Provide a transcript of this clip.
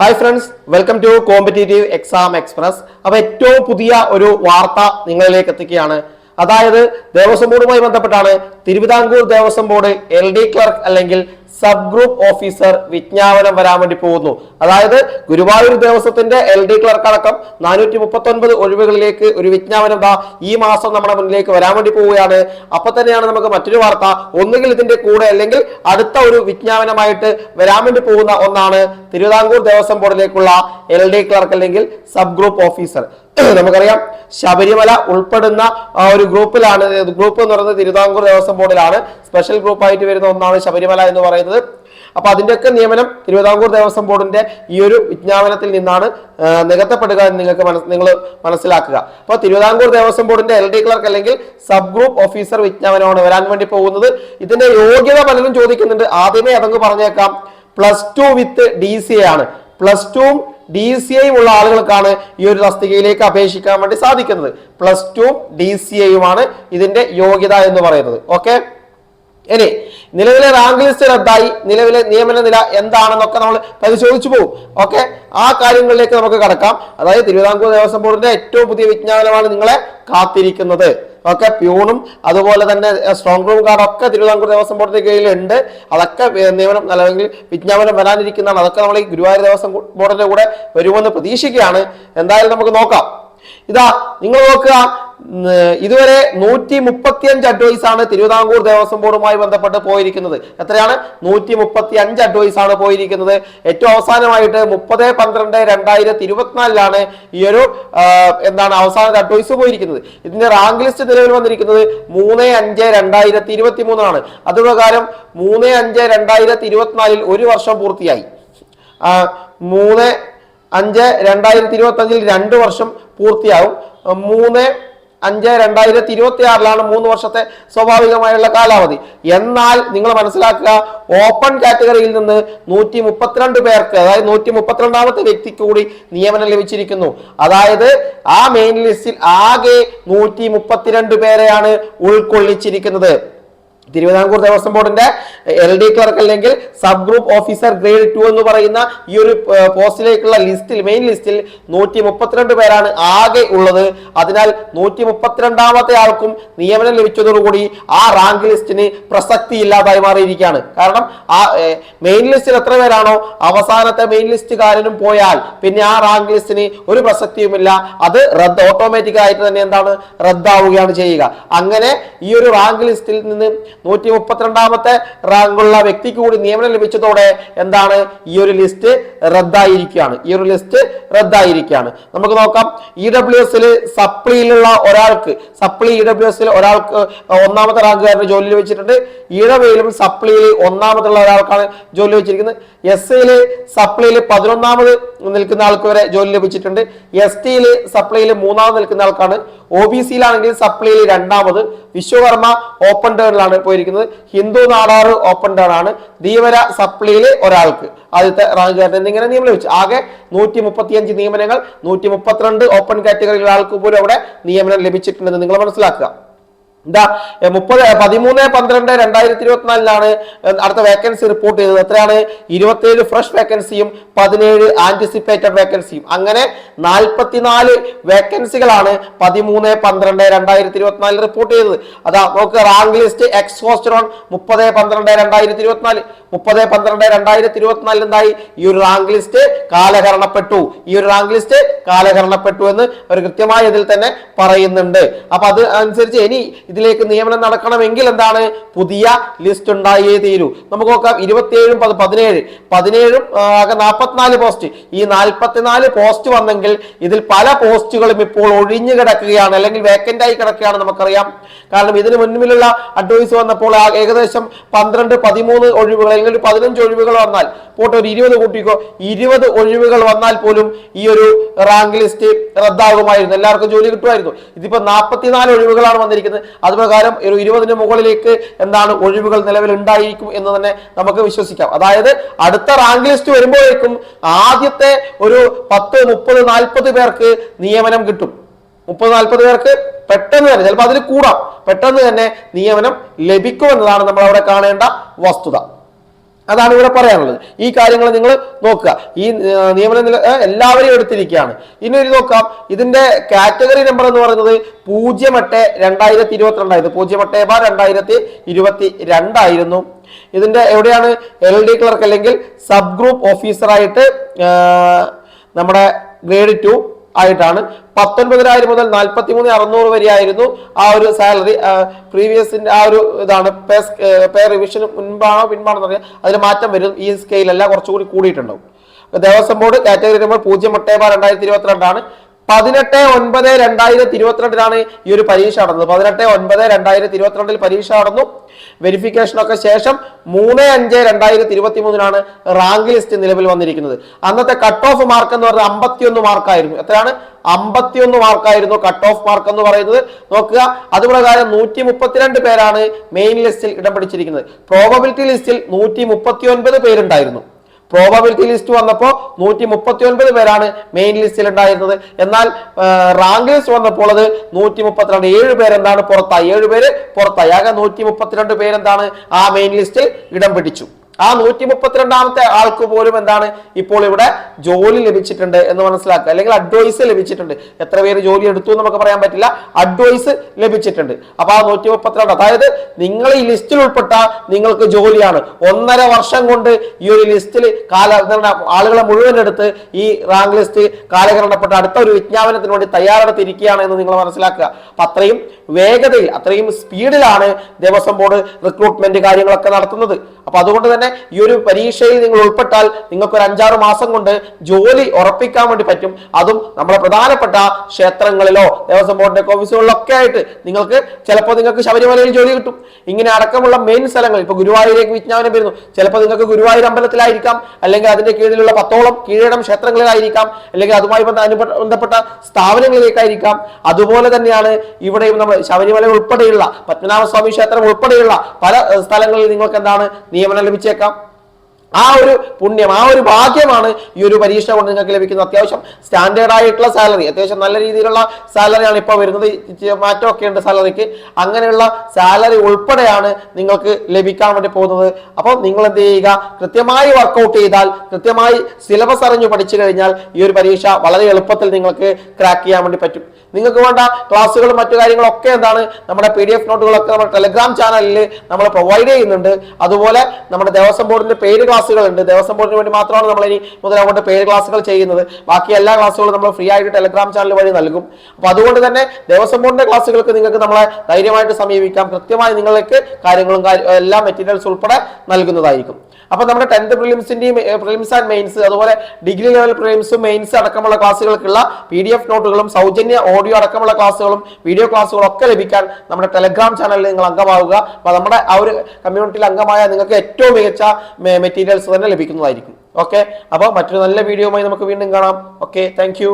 Hi friends welcome to competitive exam express അപ്പൊ ഏറ്റവും പുതിയ ഒരു വാർത്ത നിങ്ങളിലേക്ക് എത്തിക്കുകയാണ്. അതായത് ദേവസ്വം ബോർഡുമായി ബന്ധപ്പെട്ടാണ് Travancore Devaswom board L D clerk അല്ലെങ്കിൽ സബ് ഗ്രൂപ്പ് ഓഫീസർ വിജ്ഞാപനം വരാൻ വേണ്ടി പോകുന്നു. അതായത് ഗുരുവായൂർ ദേവസ്വത്തിന്റെ എൽ ഡി ക്ലർക്ക് അടക്കം നാനൂറ്റി മുപ്പത്തി ഒൻപത് ഒഴിവുകളിലേക്ക് ഒരു വിജ്ഞാപനം ദാ ഈ മാസം നമ്മുടെ മുന്നിലേക്ക് വരാൻ വേണ്ടി പോവുകയാണ്. അപ്പൊ തന്നെയാണ് നമുക്ക് മറ്റൊരു വാർത്ത. ഒന്നുകിൽ ഇതിന്റെ കൂടെ അല്ലെങ്കിൽ അടുത്ത ഒരു വിജ്ഞാപനമായിട്ട് വരാൻ വേണ്ടി പോകുന്ന ഒന്നാണ് തിരുവിതാംകൂർ ദേവസ്വം ബോർഡിലേക്കുള്ള എൽ ഡി ക്ലർക്ക് അല്ലെങ്കിൽ സബ് ഗ്രൂപ്പ് ഓഫീസർ. നമുക്കറിയാം ശബരിമല ഉൾപ്പെടുന്ന ഒരു ഗ്രൂപ്പിലാണ് ഗ്രൂപ്പ് എന്ന് പറയുന്നത് തിരുവിതാംകൂർ ദേവസ്വം ബോർഡിലാണ്. സ്പെഷ്യൽ ഗ്രൂപ്പ് ആയിട്ട് വരുന്ന ഒന്നാണ് ശബരിമല എന്ന് പറയുന്നത്. അപ്പൊ അതിന്റെയൊക്കെ നിയമനം തിരുവിതാംകൂർ ദേവസ്വം ബോർഡിന്റെ ഈ ഒരു വിജ്ഞാപനത്തിൽ നിന്നാണ് നികത്തപ്പെടുക എന്ന് നിങ്ങൾക്ക് നിങ്ങൾ മനസ്സിലാക്കുക. അപ്പോൾ തിരുവിതാംകൂർ ദേവസ്വം ബോർഡിന്റെ എൽ ഡി ക്ലർക്ക് അല്ലെങ്കിൽ സബ് ഗ്രൂപ്പ് ഓഫീസർ വിജ്ഞാപനമാണ് വരാൻ വേണ്ടി പോകുന്നത്. ഇതിന്റെ യോഗ്യത പലരും ചോദിക്കുന്നുണ്ട്. ആദ്യമേ അതങ്ങ് പറഞ്ഞേക്കാം. Plus two with D C ആണ്. പ്ലസ് ടുവും ഡി സി ഐ ഉള്ള ആളുകൾക്കാണ് ഈ ഒരു തസ്തികയിലേക്ക് അപേക്ഷിക്കാൻ വേണ്ടി സാധിക്കുന്നത്. പ്ലസ് ടു ഡി സി ഐയുമാണ് ഇതിന്റെ യോഗ്യത എന്ന് പറയുന്നത്. ഓക്കെ ഇനി നിലവിലെ റാങ്ക് ലിസ്റ്റ് റദ്ദായി നിലവിലെ നിയമന നില എന്താണെന്നൊക്കെ നമ്മൾ പരിശോധിച്ചു പോകും. ഓക്കെ ആ കാര്യങ്ങളിലേക്ക് നമുക്ക് കടക്കാം. അതായത് തിരുവിതാംകൂർ ദേവസ്വം ബോർഡിന്റെ ഏറ്റവും പുതിയ വിജ്ഞാപനമാണ് നിങ്ങളെ കാത്തിരിക്കുന്നത്. ഓക്കെ പ്യൂണും അതുപോലെ തന്നെ സ്ട്രോങ് റൂം കാർഡ് ഒക്കെ തിരുവിതാംകൂർ ദേവസ്വം ബോർഡിന്റെ കീഴിലുണ്ട്. അതൊക്കെ നിയമനം അല്ലെങ്കിൽ വിജ്ഞാപനം വരാനിരിക്കുന്നതാണ് അതൊക്കെ നമ്മൾ ഈ ഗുരുവായൂർ ദേവസ്വം ബോർഡിന്റെ കൂടെ വരുമെന്ന് പ്രതീക്ഷിക്കുകയാണ്. എന്തായാലും നമുക്ക് നോക്കാം. ഇതാ നിങ്ങൾ നോക്കുക. ഇതുവരെ നൂറ്റി മുപ്പത്തി അഞ്ച് അഡ്വൈസ് ആണ് തിരുവിതാംകൂർ ദേവസ്വം ബോർഡുമായി ബന്ധപ്പെട്ട് പോയിരിക്കുന്നത്. എത്രയാണ്? നൂറ്റി മുപ്പത്തി അഞ്ച് അഡ്വൈസ് ആണ് പോയിരിക്കുന്നത്. ഏറ്റവും അവസാനമായിട്ട് മുപ്പത് പന്ത്രണ്ട് രണ്ടായിരത്തി ഇരുപത്തിനാലിലാണ് ഈ ഒരു എന്താണ് അവസാനത്തെ അഡ്വൈസ് പോയിരിക്കുന്നത്. ഇതിന്റെ റാങ്ക് ലിസ്റ്റ് നിലവിൽ വന്നിരിക്കുന്നത് മൂന്ന് അഞ്ച് രണ്ടായിരത്തി ഇരുപത്തി മൂന്നാണ് അതുപ്രകാരം മൂന്ന് അഞ്ച് രണ്ടായിരത്തി ഇരുപത്തിനാലിൽ ഒരു വർഷം പൂർത്തിയായി. മൂന്ന് അഞ്ച് രണ്ടായിരത്തി ഇരുപത്തി അഞ്ചിൽ രണ്ട് വർഷം പൂർത്തിയാവും. മൂന്ന് അഞ്ച് രണ്ടായിരത്തി ഇരുപത്തി ആറിലാണ് മൂന്ന് വർഷത്തെ സ്വാഭാവികമായുള്ള കാലാവധി. എന്നാൽ നിങ്ങൾ മനസ്സിലാക്കുക ഓപ്പൺ കാറ്റഗറിയിൽ നിന്ന് നൂറ്റി മുപ്പത്തിരണ്ട് പേർക്ക് അതായത് നൂറ്റി മുപ്പത്തിരണ്ടാമത്തെ വ്യക്തിക്ക് കൂടി നിയമനം ലഭിച്ചിരിക്കുന്നു. അതായത് ആ മെയിൻ ലിസ്റ്റിൽ ആകെ നൂറ്റി മുപ്പത്തിരണ്ട് പേരെയാണ് ഉൾക്കൊള്ളിച്ചിരിക്കുന്നത്. തിരുവിതാംകൂർ ദേവസ്വം ബോർഡിന്റെ എൽ ഡി ക്ലർക്ക് അല്ലെങ്കിൽ sub group officer grade two എന്ന് പറയുന്ന ഈ ഒരു പോസ്റ്റിലേക്കുള്ള ലിസ്റ്റിൽ മെയിൻ ലിസ്റ്റിൽ നൂറ്റി മുപ്പത്തിരണ്ട് പേരാണ് ആകെ ഉള്ളത്. അതിനാൽ നൂറ്റി മുപ്പത്തിരണ്ടാമത്തെ ആൾക്കും നിയമനം ലഭിച്ചതോടുകൂടി ആ റാങ്ക് ലിസ്റ്റിന് പ്രസക്തി ഇല്ലാതായി മാറിയിരിക്കുകയാണ്. കാരണം ആ മെയിൻ ലിസ്റ്റിൽ എത്ര പേരാണോ അവസാനത്തെ മെയിൻ ലിസ്റ്റുകാരനും പോയാൽ പിന്നെ ആ റാങ്ക് ലിസ്റ്റിന് ഒരു പ്രസക്തിയുമില്ല. അത് റദ്ദ് ഓട്ടോമാറ്റിക് ആയിട്ട് തന്നെ എന്താണ്? റദ്ദാവുകയാണ് ചെയ്യുക. അങ്ങനെ ഈ ഒരു റാങ്ക് ലിസ്റ്റിൽ നിന്ന് നൂറ്റി മുപ്പത്തിരണ്ടാമത്തെ റാങ്കുള്ള വ്യക്തിക്ക് കൂടി നിയമനം ലഭിച്ചതോടെ എന്താണ് ഈ ഒരു ലിസ്റ്റ് റദ്ദായിരിക്കുകയാണ്. ഈ ഒരു ലിസ്റ്റ് റദ്ദായിരിക്കുകയാണ്. നമുക്ക് നോക്കാം. ഇ ഡബ്ല്യു എസിൽ സപ്ലിയിലുള്ള ഒരാൾക്ക് സപ്ലി ഇ ഡബ്ല്യു എസിൽ ഒരാൾക്ക് ഒന്നാമത്തെ റാങ്കുകാരന് ജോലി ലഭിച്ചിട്ടുണ്ട്. ഇഴവയിലും സപ്ലിയിൽ ഒന്നാമതുള്ള ഒരാൾക്കാണ് ജോലി ലഭിച്ചിരിക്കുന്നത്. എസ് സിയിൽ സപ്ലിയിൽ പതിനൊന്നാമത് നിൽക്കുന്ന ആൾക്ക് വരെ ജോലി ലഭിച്ചിട്ടുണ്ട്. എസ് ടിയിൽ സപ്ലിയിൽ മൂന്നാമത് നിൽക്കുന്ന ആൾക്കാണ്. ഒ ബി സിയിലാണെങ്കിൽ സപ്ലിയിൽ രണ്ടാമത്. വിശ്വകർമ്മ ഓപ്പൺ ടേണിലാണ് പോയിരിക്കുന്നത് ഹിന്ദു നാടാറ് ഓപ്പൺ ടേൺ ആണ്. ധീവര സപ്ലിയിൽ ഒരാൾക്ക്. ആദ്യത്തെ റാങ്ക് കാറ്റഗറി എന്നിങ്ങനെ നിയമനം വെച്ചു ആകെ നൂറ്റി മുപ്പത്തിയഞ്ച് നിയമനങ്ങൾ നൂറ്റി മുപ്പത്തിരണ്ട് ഓപ്പൺ കാറ്റഗറിയിലുള്ള ആൾക്ക് പോലും അവിടെ നിയമനം ലഭിച്ചിട്ടുണ്ടെന്ന് നിങ്ങൾ മനസ്സിലാക്കുക. എന്താ മുപ്പത് പതിമൂന്ന് പന്ത്രണ്ട് രണ്ടായിരത്തി ഇരുപത്തിനാലിലാണ് അടുത്ത വേക്കൻസി റിപ്പോർട്ട് ചെയ്തത്. എത്രയാണ്? ഇരുപത്തിയേഴ് ഫ്രഷ് വേക്കൻസിയും പതിനേഴ് ആന്റിസിപ്പേറ്റഡ് വേക്കൻസിയും അങ്ങനെ നാൽപ്പത്തിനാല് വേക്കൻസികളാണ് പതിമൂന്ന് പന്ത്രണ്ട് രണ്ടായിരത്തി ഇരുപത്തിനാലിൽ റിപ്പോർട്ട് ചെയ്തത്. അതാ നമുക്ക് റാങ്ക് ലിസ്റ്റ് എക്സ് ഹോസ്റ്ററോൺ മുപ്പത് പന്ത്രണ്ട് രണ്ടായിരത്തി ഇരുപത്തിനാല് മുപ്പത് പന്ത്രണ്ട് രണ്ടായിരത്തി ഇരുപത്തിനാലിൽ എന്തായി? ഈ ഒരു റാങ്ക് ലിസ്റ്റ് കാലഹരണപ്പെട്ടു. ഈ ഒരു റാങ്ക് ലിസ്റ്റ് കാലഹരണപ്പെട്ടു എന്ന് ഒരു കൃത്യമായ ഇതിൽ തന്നെ പറയുന്നുണ്ട്. അപ്പൊ അത് അനുസരിച്ച് ഇനി ഇതിലേക്ക് നിയമനം നടക്കണമെങ്കിൽ എന്താണ്? പുതിയ ലിസ്റ്റ് ഉണ്ടായേ തീരൂ. നമുക്ക് നോക്കാം ഇരുപത്തിയേഴും പത് പതിനേഴ്. പതിനേഴും ആകെ നാൽപ്പത്തിനാല് പോസ്റ്റ് ഈ നാൽപ്പത്തിനാല് പോസ്റ്റ് വന്നെങ്കിൽ ഇതിൽ പല പോസ്റ്റുകളും ഇപ്പോൾ ഒഴിഞ്ഞു കിടക്കുകയാണ് അല്ലെങ്കിൽ വേക്കന്റ് ആയി കിടക്കുകയാണ് നമുക്കറിയാം. കാരണം ഇതിന് മുന്നിലുള്ള അഡ്വൈസ് വന്നപ്പോൾ ഏകദേശം പന്ത്രണ്ട് പതിമൂന്ന് ഒഴിവുകൾ അല്ലെങ്കിൽ ഒരു പതിനഞ്ച് ഒഴിവുകൾ വന്നാൽ പോട്ടെ ഒരു ഇരുപത് കൂട്ടിക്കോ ഇരുപത് ഒഴിവുകൾ വന്നാൽ പോലും ഈ ഒരു റാങ്ക് ലിസ്റ്റ് റദ്ദാകുമായിരുന്നു. എല്ലാവർക്കും ജോലി കിട്ടുമായിരുന്നു. ഇതിപ്പോ നാൽപ്പത്തിനാല് ഒഴിവുകളാണ് വന്നിരിക്കുന്നത്. അത് പ്രകാരം ഒരു ഇരുപതിന് മുകളിലേക്ക് എന്താണ് ഒഴിവുകൾ നിലവിൽ ഉണ്ടായിരിക്കും എന്ന് തന്നെ നമുക്ക് വിശ്വസിക്കാം. അതായത് അടുത്ത റാങ്ക് ലിസ്റ്റ് വരുമ്പോഴേക്കും ആദ്യത്തെ ഒരു പത്ത് മുപ്പത് നാൽപ്പത് പേർക്ക് നിയമനം കിട്ടും. മുപ്പത് നാൽപ്പത് പേർക്ക് പെട്ടെന്ന് തന്നെ ചിലപ്പോൾ അതിൽ കൂടാം. പെട്ടെന്ന് തന്നെ നിയമനം ലഭിക്കുമെന്നതാണ് നമ്മൾ അവിടെ കാണേണ്ട വസ്തുത. അതാണ് ഇവിടെ പറയാനുള്ളത്. ഈ കാര്യങ്ങൾ നിങ്ങൾ നോക്കുക. ഈ നിയമന എല്ലാവരെയും എടുത്തിരിക്കുകയാണ്. ഇനി ഒരു നോക്കാം. ഇതിന്റെ കാറ്റഗറി നമ്പർ എന്ന് പറയുന്നത് പൂജ്യം എട്ട് രണ്ടായിരത്തി ഇരുപത്തിരണ്ടായിരുന്നു പൂജ്യം എട്ട് ബാർ രണ്ടായിരത്തി ഇരുപത്തി രണ്ടായിരുന്നു ഇതിന്റെ എവിടെയാണ്? എൽ ഡി ക്ലർക്ക് അല്ലെങ്കിൽ സബ് ഗ്രൂപ്പ് ഓഫീസറായിട്ട് നമ്മുടെ ഗ്രേഡ് ടു ആയിട്ടാണ്. പത്തൊൻപതിനായിരം മുതൽ നാൽപ്പത്തി മൂന്ന് അറുന്നൂറ് വരെയായിരുന്നു ആ ഒരു സാലറി. പ്രീവിയസിന്റെ ആ ഒരു ഇതാണ് പേ പേ റിവിഷന് മുൻപാണോ പിൻപാണോ എന്നറിയാം അതിന് മാറ്റം വരും. ഈ സ്കെയിലല്ല കുറച്ചുകൂടി കൂടിയിട്ടുണ്ടാവും. ദേവസ്വം ബോർഡ് കാറ്റഗറി നമ്പർ പൂജ്യം എട്ട് ബാർ രണ്ടായിരത്തി ഇരുപത്തിരണ്ടാണ്. പതിനെട്ട് ഒൻപത് രണ്ടായിരത്തി ഇരുപത്തിരണ്ടിലാണ് ഈ ഒരു പരീക്ഷ നടന്നത്. പതിനെട്ട് ഒൻപത് രണ്ടായിരത്തി ഇരുപത്തിരണ്ടിൽ പരീക്ഷ നടന്നു. വെരിഫിക്കേഷനൊക്കെ ശേഷം മൂന്ന് അഞ്ച് രണ്ടായിരത്തി ഇരുപത്തി മൂന്നിനാണ് റാങ്ക് ലിസ്റ്റ് നിലവിൽ വന്നിരിക്കുന്നത്. അന്നത്തെ കട്ട് ഓഫ് മാർക്ക് എന്ന് പറഞ്ഞാൽ അമ്പത്തിയൊന്ന് മാർക്കായിരുന്നു എത്രയാണ്? അമ്പത്തിയൊന്ന് മാർക്കായിരുന്നു കട്ട് ഓഫ് മാർക്ക് എന്ന് പറയുന്നത്. നോക്കുക അതുപ്രകാരം നൂറ്റി മുപ്പത്തിരണ്ട് പേരാണ് മെയിൻ ലിസ്റ്റിൽ ഇടം പിടിച്ചിരിക്കുന്നത്. പ്രോബബിലിറ്റി ലിസ്റ്റിൽ നൂറ്റി മുപ്പത്തി ഒൻപത് പേരുണ്ടായിരുന്നു. പ്രോബബിലിറ്റി ലിസ്റ്റ് വന്നപ്പോൾ നൂറ്റി മുപ്പത്തി ഒൻപത് പേരാണ് മെയിൻ ലിസ്റ്റിൽ ഉണ്ടായിരുന്നത്. എന്നാൽ റാങ്ക് ലിസ്റ്റ് വന്നപ്പോൾ അത് നൂറ്റി മുപ്പത്തിരണ്ട് ഏഴ് പേരെന്താണ് പുറത്തായി? ഏഴ് പേര് പുറത്തായി. ആകെ നൂറ്റി മുപ്പത്തിരണ്ട് പേരെന്താണ് ആ മെയിൻ ലിസ്റ്റിൽ ഇടം പിടിച്ചു. ആ നൂറ്റി മുപ്പത്തിരണ്ടാമത്തെ ആൾക്ക് പോലും എന്താണ് ഇപ്പോൾ ഇവിടെ ജോലി ലഭിച്ചിട്ടുണ്ട് എന്ന് മനസ്സിലാക്കുക. അല്ലെങ്കിൽ അഡ്വൈസ് ലഭിച്ചിട്ടുണ്ട്. എത്ര പേര് ജോലി എടുത്തു എന്ന് നമുക്ക് പറയാൻ പറ്റില്ല. അഡ്വൈസ് ലഭിച്ചിട്ടുണ്ട്. അപ്പൊ ആ നൂറ്റി മുപ്പത്തിരണ്ട് അതായത് നിങ്ങൾ ഈ ലിസ്റ്റിൽ ഉൾപ്പെട്ട നിങ്ങൾക്ക് ജോലിയാണ്. ഒന്നര വർഷം കൊണ്ട് ഈ ഒരു ലിസ്റ്റിൽ കാല ആളുകളെ മുഴുവൻ എടുത്ത് ഈ റാങ്ക് ലിസ്റ്റ് കാലഹരണപ്പെട്ട അടുത്ത ഒരു വിജ്ഞാപനത്തിന് വേണ്ടി തയ്യാറെടുത്തിരിക്കുകയാണ് എന്ന് നിങ്ങൾ മനസ്സിലാക്കുക. അപ്പൊ അത്രയും വേഗതയിൽ അത്രയും സ്പീഡിലാണ് ദേവസ്വം ബോർഡ് റിക്രൂട്ട്മെന്റ് കാര്യങ്ങളൊക്കെ നടത്തുന്നത്. അപ്പൊ അതുകൊണ്ട് തന്നെ ഈ ഒരു പരീക്ഷയിൽ നിങ്ങൾ ഉൾപ്പെട്ടാൽ നിങ്ങൾക്ക് ഒരു അഞ്ചാറ് മാസം കൊണ്ട് ജോലി ഉറപ്പിക്കാൻ വേണ്ടി പറ്റും. അതും നമ്മുടെ പ്രധാനപ്പെട്ട ക്ഷേത്രങ്ങളിലോ ദേവസ്വം ബോർഡിന്റെ ഓഫീസുകളിലൊക്കെ ആയിട്ട് നിങ്ങൾക്ക് ചിലപ്പോൾ നിങ്ങൾക്ക് ശബരിമലയിൽ ജോലി കിട്ടും. ഇങ്ങനെ അടക്കമുള്ള മെയിൻ സ്ഥലങ്ങൾ ഇപ്പൊ ഗുരുവായൂരേക്ക് വിജ്ഞാപനം വരുന്നു. ചിലപ്പോൾ നിങ്ങൾക്ക് ഗുരുവായൂർ അമ്പലത്തിലായിരിക്കാം അല്ലെങ്കിൽ അതിന്റെ കീഴിലുള്ള പത്തോളം കീഴടം ക്ഷേത്രങ്ങളിലായിരിക്കാം അല്ലെങ്കിൽ അതുമായി ബന്ധപ്പെട്ട സ്ഥാപനങ്ങളിലേക്കായിരിക്കാം. അതുപോലെ തന്നെയാണ് ഇവിടെയും നമ്മൾ ശബരിമല ഉൾപ്പെടെയുള്ള പത്മനാഭസ്വാമി ക്ഷേത്രം ഉൾപ്പെടെയുള്ള പല സ്ഥലങ്ങളിൽ നിങ്ങൾക്ക് എന്താണ് നിയമനം ലഭിച്ചേക്കാം ആ ഒരു പുണ്യം ആ ഒരു ഭാഗ്യമാണ് ഈ ഒരു പരീക്ഷ കൊണ്ട് നിങ്ങൾക്ക് ലഭിക്കുന്നത്. അത്യാവശ്യം സ്റ്റാൻഡേർഡ് ആയിട്ടുള്ള സാലറി അത്യാവശ്യം നല്ല രീതിയിലുള്ള സാലറിയാണ് ഇപ്പോൾ വരുന്നത്. മാറ്റമൊക്കെ ഉണ്ട് സാലറിക്ക് അങ്ങനെയുള്ള സാലറി ഉൾപ്പെടെയാണ് നിങ്ങൾക്ക് ലഭിക്കാൻ വേണ്ടി പോകുന്നത്. അപ്പോൾ നിങ്ങൾ എന്ത് ചെയ്യുക? കൃത്യമായി വർക്കൗട്ട് ചെയ്താൽ കൃത്യമായി സിലബസ് അറിഞ്ഞു പഠിച്ചു കഴിഞ്ഞാൽ ഈ ഒരു പരീക്ഷ വളരെ എളുപ്പത്തിൽ നിങ്ങൾക്ക് ക്രാക്ക് ചെയ്യാൻ വേണ്ടി പറ്റും. നിങ്ങൾക്ക് വേണ്ട ക്ലാസ്സുകളും മറ്റു കാര്യങ്ങളും ഒക്കെ എന്താണ്? നമ്മുടെ പി ഡി എഫ് നോട്ടുകളൊക്കെ നമ്മുടെ ടെലഗ്രാം ചാനലിൽ നമ്മൾ പ്രൊവൈഡ് ചെയ്യുന്നുണ്ട്. അതുപോലെ നമ്മുടെ ദേവസ്വം ബോർഡിന്റെ പേര് ക്ലാസ്സുകൾ ഉണ്ട് ദേവസ്വം ബോർഡിന് വേണ്ടി മാത്രമാണ് നമ്മൾ ഇനി മുതൽ അങ്ങോട്ട് പേര് ക്ലാസ്സുകൾ ചെയ്യുന്നത്. ബാക്കി എല്ലാ ക്ലാസ്സുകളും നമ്മൾ ഫ്രീ ആയിട്ട് ടെലഗ്രാം ചാനൽ വഴി നൽകും. അപ്പോൾ അതുകൊണ്ട് തന്നെ ദേവസ്വം ബോർഡിന്റെ ക്ലാസ്സുകൾക്ക് നിങ്ങൾക്ക് നമ്മളെ ധൈര്യമായിട്ട് സമീപിക്കാം. കൃത്യമായി നിങ്ങൾക്ക് കാര്യങ്ങളും എല്ലാ മെറ്റീരിയൽസ് ഉൾപ്പെടെ നൽകുന്നതായിരിക്കും. അപ്പൊ നമ്മുടെ ടെൻത്ത് പ്രിലിംസിന്റെയും പ്രിലിംസ് ആൻഡ് മെയിൻസ് അതുപോലെ ഡിഗ്രി ലെവൽ പ്രിലിംസും മെയിൻസ് അടക്കമുള്ള ക്ലാസ്സുകൾക്കുള്ള പി ഡി എഫ് നോട്ടുകളും സൗജന്യ ഓഡിയോ അടക്കമുള്ള ക്ലാസ്സുകളും വീഡിയോ ക്ലാസ്സുകളും ഒക്കെ ലഭിക്കാൻ നമ്മുടെ ടെലഗ്രാം ചാനലിൽ നിങ്ങൾ അംഗമാവുക. അപ്പൊ നമ്മുടെ ആ ഒരു കമ്മ്യൂണിറ്റിയിൽ അംഗമായ നിങ്ങൾക്ക് ഏറ്റവും മികച്ച മെറ്റീരിയൽസ് തന്നെ ലഭിക്കുന്നതായിരിക്കും. ഓക്കെ? അപ്പോൾ മറ്റൊരു നല്ല വീഡിയോയുമായി നമുക്ക് വീണ്ടും കാണാം. ഓക്കെ? താങ്ക്